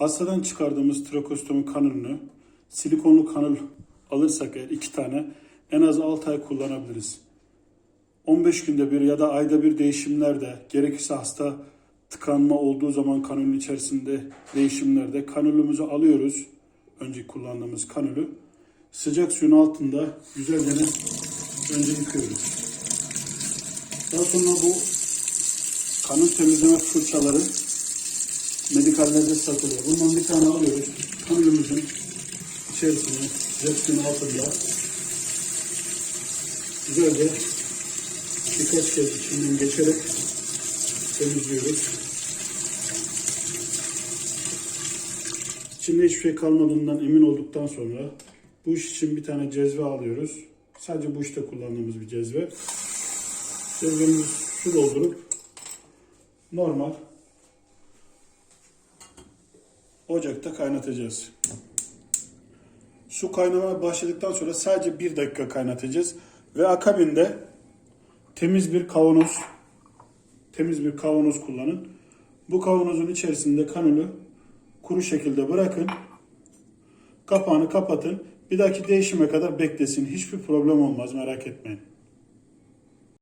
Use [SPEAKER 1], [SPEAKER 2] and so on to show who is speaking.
[SPEAKER 1] Hastadan çıkardığımız trakostomi kanülünü silikonlu kanül alırsak eğer iki tane en az 6 ay kullanabiliriz. 15 günde bir ya da ayda bir değişimlerde gerekirse hasta tıkanma olduğu zaman kanülün içerisinde değişimlerde kanülümüzü alıyoruz. Önceki kullandığımız kanülü. Sıcak suyun altında güzelce önce yıkıyoruz. Daha sonra bu kanül temizleme fırçaları medikallerde satılıyor. Bundan bir tane alıyoruz. Kanülümüzün içerisine suyun altında güzelce birkaç kez içinden geçerek temizliyoruz. İçinde hiçbir şey kalmadığından emin olduktan sonra bu iş için bir tane cezve alıyoruz. Sadece bu işte kullandığımız bir cezve. Cezvemizi su doldurup normal ocakta kaynatacağız. Su kaynamaya başladıktan sonra sadece bir dakika kaynatacağız. Ve akabinde temiz bir kavanoz temiz bir kavanoz kullanın. Bu kavanozun içerisinde kanülü kuru şekilde bırakın. Kapağını kapatın. Bir dahaki değişime kadar beklesin. Hiçbir problem olmaz merak etmeyin.